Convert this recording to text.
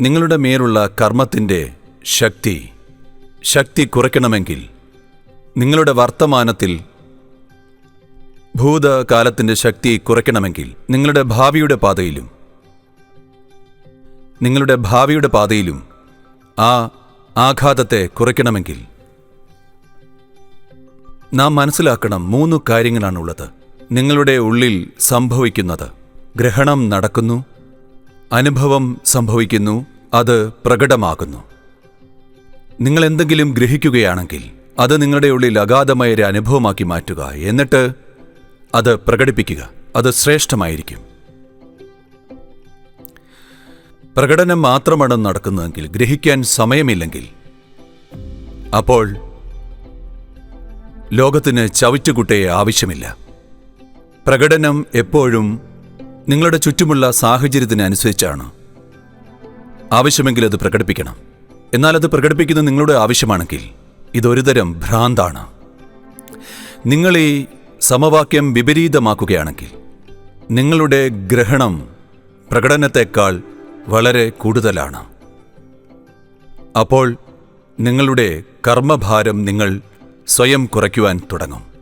നിങ്ങളുടെ മേലുള്ള കർമ്മത്തിന്റെ ശക്തി ശക്തി കുറയ്ക്കണമെങ്കിൽ നിങ്ങളുടെ വർത്തമാനത്തിൽ ഭൂതകാലത്തിന്റെ ശക്തി കുറയ്ക്കണമെങ്കിൽ നിങ്ങളുടെ ഭാവിയുടെ പാതയിലും നിങ്ങളുടെ ഭാവിയുടെ പാതയിലും ആ ആഘാതത്തെ കുറയ്ക്കണമെങ്കിൽ നാം മനസ്സിലാക്കണം മൂന്ന് കാര്യങ്ങളാണുള്ളത്. നിങ്ങളുടെ ഉള്ളിൽ സംഭവിക്കുന്നത്. ഗ്രഹണം നടക്കുന്നു. അനുഭവം സംഭവിക്കുന്നു അത് പ്രകടമാകുന്നു. നിങ്ങൾ എന്തെങ്കിലും ഗ്രഹിക്കുകയാണെങ്കിൽ അത് നിങ്ങളുടെ ഉള്ളിൽ അഗാധമായ ഒരു അനുഭവമാക്കി മാറ്റുക എന്നിട്ട് അത് പ്രകടിപ്പിക്കുക. അത് ശ്രേഷ്ഠമായിരിക്കും. പ്രകടനം മാത്രമാണ് നടക്കുന്നതെങ്കിൽ ഗ്രഹിക്കാൻ സമയമില്ലെങ്കിൽ അപ്പോൾ ലോകത്തിന് ചവിറ്റുകുട്ടയെ ആവശ്യമില്ല. പ്രകടനം എപ്പോഴും നിങ്ങളുടെ ചുറ്റുമുള്ള സാഹചര്യത്തിനനുസരിച്ചാണ്. ആവശ്യമെങ്കിൽ അത് പ്രകടിപ്പിക്കണം. എന്നാൽ അത് പ്രകടിപ്പിക്കുന്നത് നിങ്ങളുടെ ആവശ്യമാണെങ്കിൽ ഇതൊരുതരം ഭ്രാന്താണ്. നിങ്ങൾ ഈ സമവാക്യം വിപരീതമാക്കുകയാണെങ്കിൽ നിങ്ങളുടെ ഗ്രഹണം പ്രകടനത്തെക്കാൾ വളരെ കൂടുതലാണ്. അപ്പോൾ നിങ്ങളുടെ കർമ്മഭാരം നിങ്ങൾ സ്വയം കുറയ്ക്കുവാൻ തുടങ്ങും.